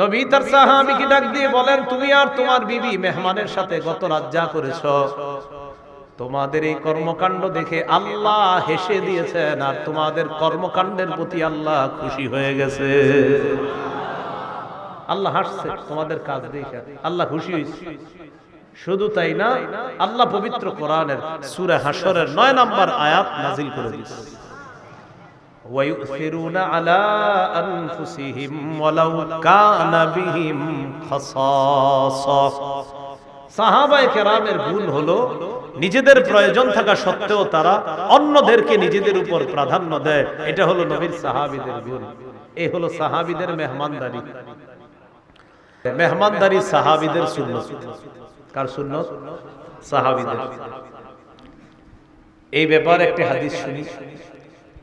নবী তার সাহাবিকে ডাক দিয়ে বলেন, তুমি আর তোমার বিবি মেহমানের সাথে গত রাত যা করেছ, তোমাদের এই কর্মকাণ্ড দেখে আল্লাহ হেসে দিয়েছেন আর তোমাদের কর্মকাণ্ডের প্রতি আল্লাহ খুশি হয়ে গেছে। আল্লাহ হাসছে, তোমাদের কাজ দেখে আল্লাহ খুশি হয়েছে। শুধু তাই না, আল্লাহ পবিত্র কোরআনের সুরে হাসরের নয় নম্বর আয়াত নাজিল করে দিয়েছে। ওয়ায়ুসিরুনা আলা আনফুসিহিম ওয়ালাউ কানা বিহিম খাসাসা সাহাবায়ে কেরামের গুণ হলো, নিজেদের প্রয়োজন থাকা সত্ত্বেও তারা অন্যদেরকে নিজেদের উপর প্রাধান্য দেয়। এটা হলো নবীর সাহাবিদের গুণ এই হলো সাহাবিদের মেহমানদারি। মেহমানদারি সাহাবিদের সুন্নত। কার সুন্নত? সাহাবিদের। এই ব্যাপারে একটি হাদিস শুনি।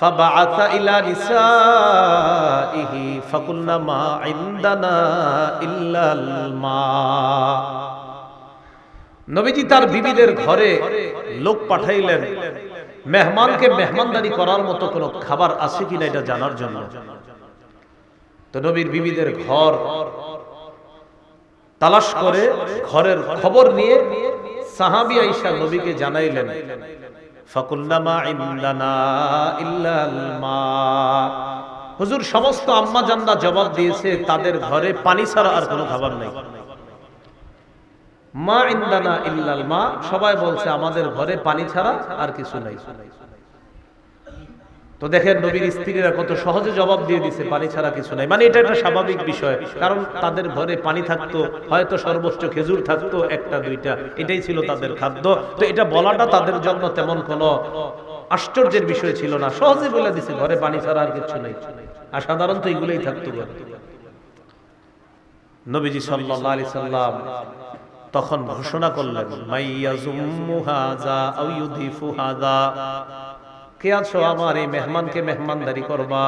فبعث إلى نسائه فقلنا ما عندنا إلا الماء নবীজি তার বিবিদের ঘরে লোক পাঠাইলেন মেহমানকে মেহমানদারি করার মতো কোনো খাবার আছে কিনা এটা জানার জন্য তো নবীর বিবিদের ঘর তালাশ করে ঘরের খবর নিয়ে সাহাবি আইসা নবীকে জানাইলেন হুজুর, সমস্ত আম্মা জানরা জবাব দিয়েছে, তাদের ঘরে পানি ছাড়া আর কোনো খাবার নেই। মা ইন্দানা ইল্লাল মা, সবাই বলছে, আমাদের ঘরে পানি ছাড়া আর কিছু নাই। তো দেখেন নবীর স্ত্রীরা কত সহজে জবাব দিয়ে দিছে, পানি ছাড়া কিছু নাই। মানে এটা একটা স্বাভাবিক বিষয়, কারণ তাদের ঘরে পানি থাকতো, হয়তো সর্বোচ্চ খেজুর থাকতো, একটা, দুইটা, এটাই ছিল তাদের খাদ্য। তো এটা বলাটা তাদের জন্য তেমন কোনো আশ্চর্যের বিষয় ছিল না। সহজে বলে দিছে, ঘরে পানি ছাড়া আর কিছু নাই। আর সাধারণত এগুলোই থাকতো ঘরে। নবীজি সাল্লাল্লাহু আলাইহি সাল্লাম তখন ঘোষণা করলেন ইউদিফু হাযা কে আছো আমার এই মেহমানকে মেহমানদারি করবা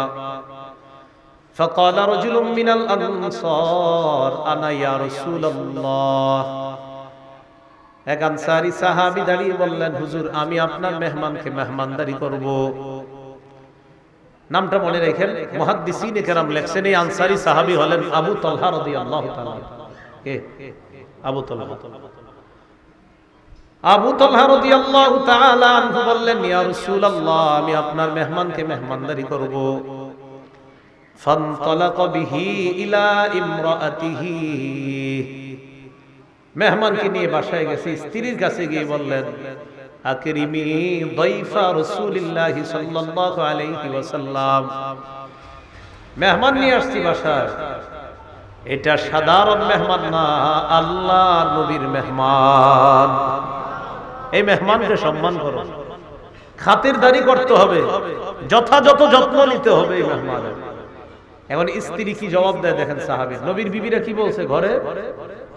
فقال رجل من الأنصار أنا يا رسول الله এক আনসারি সাহাবি দাঁড়িয়ে বললেন হুজুর আমি আপনার মেহমানকে মেহমানদারি করব নামটা মনে রেখেন মুহাদ্দিসিনে কেরাম লেখছেন এই আনসারি সাহাবি হলেন আবু তলহা রাদিয়াল্লাহু তাআলা কে আবু তলহা আবু তলহা রাদিয়াল্লাহু তাআলা বললেন আমি আপনার মেহমানকে মেহমানদারি করব। ইলা মেহমানকে নিয়ে বাসায় গেছে, স্ত্রীর কাছে গিয়ে বললেন আলাইহি মেহমান নিয়ে আসছি বাসায়। এটা সাধারণ মেহমান না আল্লাহ নবীর মেহমান। এই মেহমানকে সম্মান করো। খাতিরদারি করতে হবে। যথাযথ যত্ন নিতে হবে এই মেহমানের। এখন স্ত্রী কি জবাব দেয় দেখেন সাহাবী। নবীর বিবিরা কি বলছে? ঘরে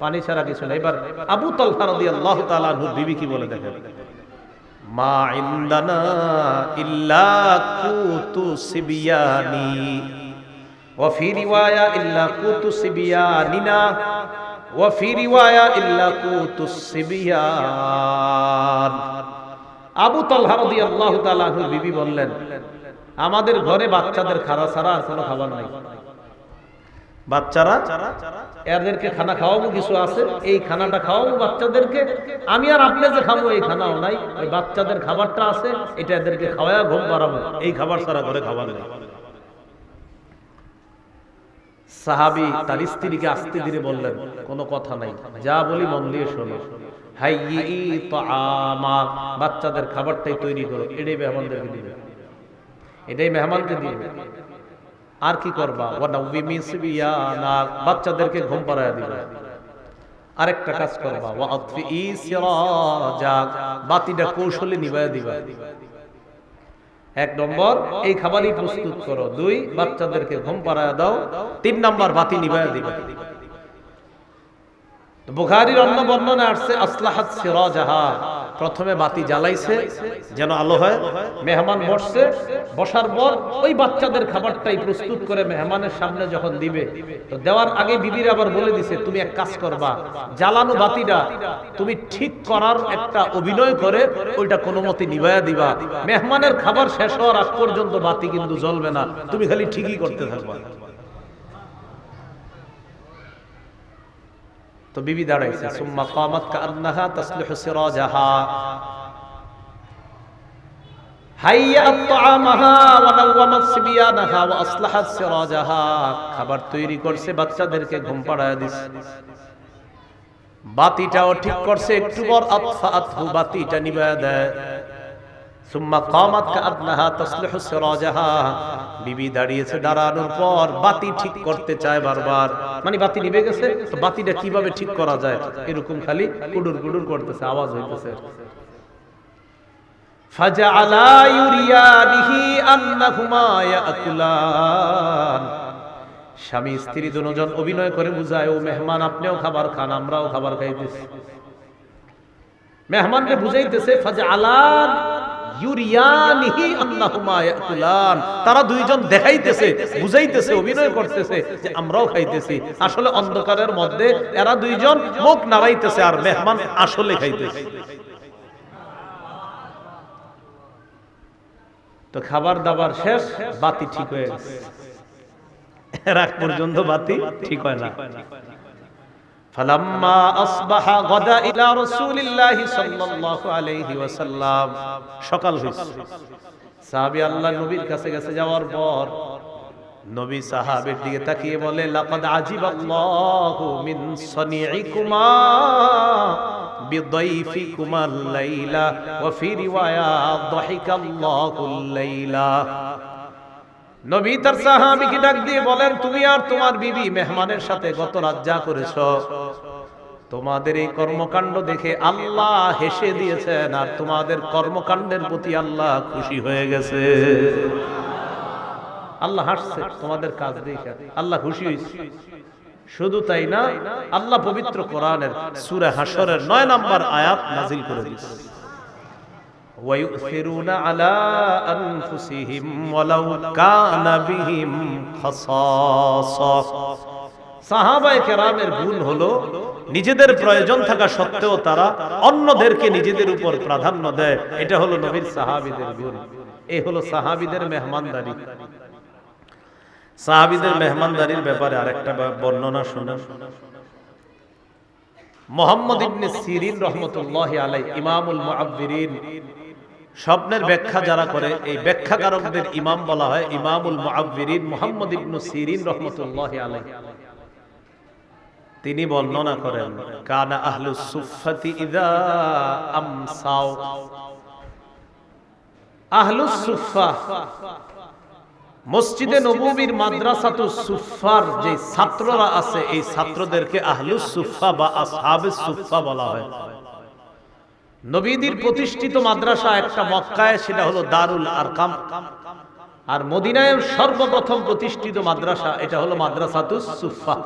পানি ছাড়া কিছু না এবার আবু তালহা রাদিয়াল্লাহু তাআলা আনহুর বিবি কি বলে দেখেন? মা ইনদানা ইল্লা কুতু সিবিয়ানি। ওয়া ফি রিওয়ায়া ইল্লা কুতু সিবিয়ানিনা। আমাদের ঘরে বাচ্চাদের খাওয়া ছাড়া আর কোনো খাবার নাই। বাচ্চারা, এদেরকে খানা খাওয়াবো, কিছু আছে, এই খানাটা খাওয়াবো বাচ্চাদেরকে। আমি আর আপনি যে খাব, এই খানাও নাই। বাচ্চাদের খাবারটা আছে, এটা এদেরকে খাওয়া ঘুম পাড়াবো এই খাবার ছাড়া ঘরে খাবার নেই। সাহাবি তার স্ত্রীকে আস্তে ধীরে বললেন, কোনো কথা নাই, যা বলি মন দিয়ে শোনো। বাচ্চাদের খাবারটাই তৈরি করো, এটাই মেহমানদেরকে দিবে। এটাই মেহমানকে দিবে। আর কি করবা? বাচ্চাদেরকে ঘুম পাড়ায় দিবে। আরেকটা কাজ করবা। বাতিটা কৌশলে নিভায় দিবা। এক নম্বর, এই খাবারই প্রস্তুত করো। দুই, বাচ্চাদেরকে ঘুম পাড়ায় দাও। তিন নম্বর, বাতি নিবায় দিবে। বুখারির অন্য বর্ণনা আসছে, আসলাহাত সিরাজাহা। প্রথমে বাতি জ্বালাইছে, যেন আলো হয়। মেহমান বসছে, বসার পর ওই বাচ্চাদের খাবারটাই প্রস্তুত করে মেহমানের সামনে যখন দিবে। তো দেওয়ার আগে বিবির আবার বলে দিছে, তুমি এক কাজ করবা, জ্বালানো বাতিটা তুমি ঠিক করার একটা অভিনয় করে, ওইটা কোনো মতে নিভাইয়া দিবা। মেহমানের খাবার শেষ হওয়ার আগ পর্যন্ত বাতি কিন্তু জ্বলবে না, তুমি খালি ঠিকই করতে থাকবা। তো বিবি দাঁড়াইছে, সুম্মা কামাত কান্নাহা তাসলিহু সিরাজাহা। খাবার তৈরি করছে, বাচ্চাদেরকে ঘুম পাড়ায় দিছে। বাতিটাও ঠিক করছে, একটু পর আতফাআতহু বাতিটা নিভায়া দেয়। সুম্মা কামাত কান্নাহা তাসলিহু সিরাজাহা। বিবি দাঁড়িয়েছে দাঁড়ানোর পর বাতি ঠিক করতে চায় বারবার। মানে বাতি নিভে গেছে তো বাতিটা কীভাবে ঠিক করা যায়? এরকম খালি কুডুর কুডুর করতেছে আওয়াজ হইতেছে। ফাজআলা ইউরিয়ানিহি আন্নাহুমা ইয়াকুলান। স্বামী স্ত্রী দুজন অভিনয় করে বুঝায় ও মেহমান আপনিও খাবার খান আমরাও খাবার খাইতেছি। মেহমানকে বুঝাইতেছে ফাজআলান ইউরিয়ানিহি ইয়াকুলান। তারা দুইজন দেখাইতেছে, বুঝাইতেছে, অভিনয় করতেছে যে আমরাও খাইতেছি। আসলে অন্ধকারের মধ্যে এরা দুইজন মুখ নাড়াইতেছে আর মেহমান আসলে খাইতেছে। তো খাবার দাবার শেষ, বাতি ঠিক হয়ে গেছে। আগ পর্যন্ত বাতি ঠিক হয় না। ফালাম্মা আসবাহা গদা ইলা রাসূলিল্লাহি সাল্লাল্লাহু আলাইহি ওয়াসাল্লাম। সকাল হইছে। সাহাবী আল্লাহ নবীর কাছে কাছে যাওয়ার পর নবী সাহাবের দিকে তাকিয়ে বলে, লাকাদ আজিবাল্লাহু মিন সানিইকুমা বিদাইফিকুমা লাইলা, ওয়া ফি রিওয়ায়া দাহিকাল্লাহুল লাইলা। নবী তার সাহাবীকে ডাক দিয়ে বলেন, তুমি আর তোমার বিবি মেহমানের সাথে গত রাত যা করেছ, তোমাদের এই কর্মকাণ্ড দেখে আল্লাহ হেসে দিয়েছেন আর তোমাদের কর্মকাণ্ডের প্রতি আল্লাহ খুশি হয়ে গেছে। আল্লাহ হাসছে, তোমাদের কাজ দেখে আল্লাহ খুশি হয়েছে। শুধু তাই না, আল্লাহ পবিত্র কোরআনের সুরে হাসরের 9 নম্বর আয়াত নাজিল করে দিয়েছে। ويؤثرون على أنفسهم ولو كان بهم خصاصة সাহাবায়ে কেরামের গুণ হলো নিজেদের প্রয়োজন থাকা সত্ত্বেও তারা অন্যদেরকে নিজেদের উপর প্রাধান্য দেয় এটা হলো নবীর সাহাবীদের গুণ এই হলো সাহাবীদের মেহমানদারি সাহাবীদের মেহমানদারির ব্যাপারে আরেকটা বর্ণনা শুনুন মোহাম্মদ ইবনে সিরিন রহমতুল্লাহ আলাই ইমামুল মুআব্বিরিন স্বপ্নের ব্যাখ্যা যারা করে এই ব্যাখ্যাকারকদের ইমাম বলা হয় ইমামুল মুআব্বিরিন মুহাম্মদ ইবনে সিরিন রহমতুল্লাহ আলাই তিনি বর্ণনা করেন কানা আহলুস সুফফাতি ইদা আমসাও আহলুস সুফফা। মসজিদে নববীর মাদ্রাসাতু সুফার যে ছাত্ররা আছে এই ছাত্রদেরকে আহলুস সুফা বা আসহাবে সুফা বলা হয়। নবীদের প্রতিষ্ঠিত মাদ্রাসা একটা মক্কায়, সেটা হলো দারুল আরকাম। আর মদিনায় সর্বপ্রথম প্রতিষ্ঠিত মাদ্রাসা, এটা হলো মাদ্রাসাতু সুফা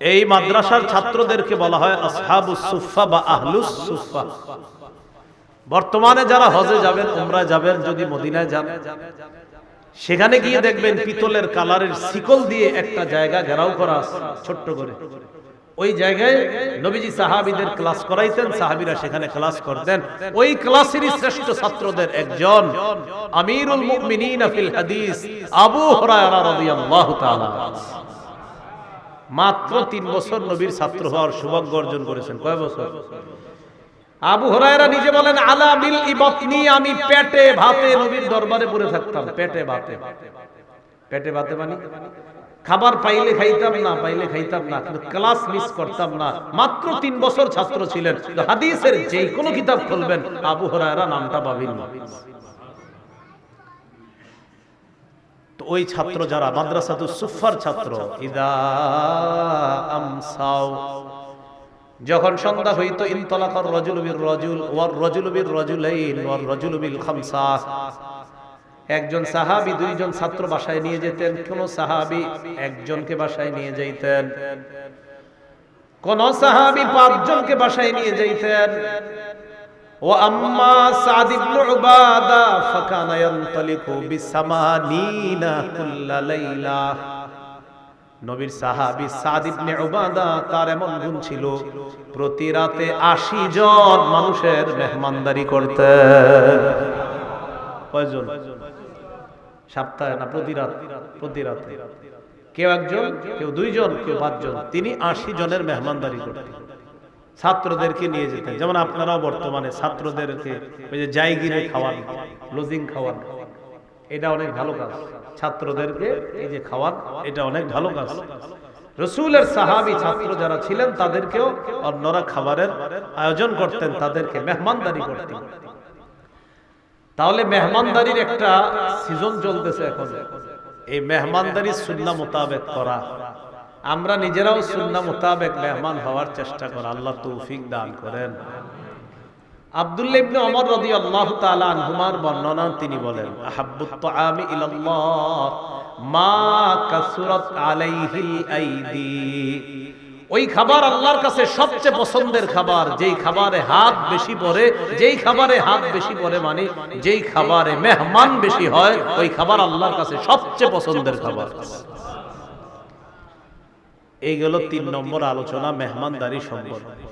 এই মাদ্রাসার ছাত্রদেরকে বলা হয় আসহাবুস সুফা বা আহলুস সুফা বর্তমানে যারা হজে যাবেন উমরা যাবেন, যদি মদিনায় যান, সেখানে গিয়ে দেখবেন পিতলের কালারের শিকল দিয়ে একটা জায়গা ঘেরাও করা ছোট্ট করে। ওই জায়গায় নবীজি সাহাবিদের ক্লাস করাইতেন, সাহাবিরা সেখানে ক্লাস করতেন। ওই ক্লাসেরই শ্রেষ্ঠ ছাত্রদের একজন আমিরুল মুমিনিন ফিল হাদিস, আবু হুরায়রা রাদিয়াল্লাহু তাআলা। মাত্র তিন বছর নবীর ছাত্র হওয়ার সৌভাগ্য অর্জন করেছেন। কয় বছর? আবু হরায়রা নিজে বলেন, আলা মিল ইবতনি, আমি পেটে ভাতে নবীর দরবারে পড়ে থাকতাম। পেটে ভাতে। পেটে ভাতে মানে? খাবার পাইলে খাইতাম না, পাইলে খাইতাম না, কিন্তু ক্লাস মিস করতাম না। মাত্র তিন বছর ছাত্র ছিলেন হাদিসের যে কোনো কিতাব খুলবেন, আবু হরায়রা নামটা পাবেন ওই ছাত্র যারা মাদ্রাসাতু সুফার ছাত্র যখন সন্ধ্যা হইতো, ইনতলাকার রজুল রজুল, ওয়ার রজুল বির রজুলাইন, ওয়ার রজুল বিল খামসা। একজন সাহাবী দুইজন ছাত্র বাসায় নিয়ে যেতেন, কোন সাহাবি একজনকে বাসায় নিয়ে যাইতেন। কোন সাহাবি পাঁচজনকে বাসায় নিয়ে যাইতেন। ও আম্মা সাদ ইবনে উবাদা, ফাকানা ইয়ানতালিকু সাহাবী সাদ ইবনে উবাদা, তার এমন গুণ ছিল, প্রতি রাতে 80 জন মানুষের মেহমানদারি করতেন। কয়জন? সপ্তাহে না, প্রতি রাত, প্রতি রাতে। কেউ একজন, কেউ দুইজন, কেউ পাঁচজন, তিনি আশি জনের মেহমানদারি করতেন। ছাত্রদেরকে নিয়ে যেতেন। যেমন আপনারাও বর্তমানে ছাত্রদেরকে ওই যে জায়গিরে খাওয়ান, লজিং খাওয়ান। এটা অনেক ভালো কাজ। ছাত্রদেরকে এই যে খাওয়ান, এটা অনেক ভালো কাজ। রসুলের সাহাবি ছাত্র যারা ছিলেন, তাদেরকেও অন্যরা খাবারের আয়োজন করতেন, তাদেরকে মেহমানদারি করতেন। তাহলে মেহমানদারির একটা সিজন চলতেছে এখন। এই মেহমানদারি সুন্না মোতাবেক করা। আমরা নিজেরাও সুন্না মোতাবেক মেহমান হওয়ার চেষ্টা করা। আল্লাহ তৌফিক দান করেন। আব্দুল্লাহ তাআলা বর্ণনা তিনি বলেন আহাব্বুত মা ওই খাবার আল্লাহর কাছে সবচেয়ে পছন্দের খাবার, যেই খাবারে হাত বেশি পরে যেই খাবারে হাত বেশি পরে মানে যেই খাবারে মেহমান বেশি হয়, ওই খাবার আল্লাহর কাছে সবচেয়ে পছন্দের খাবার। এই গেল তিন নম্বর আলোচনা, মেহমানদারি সম্পর্কে।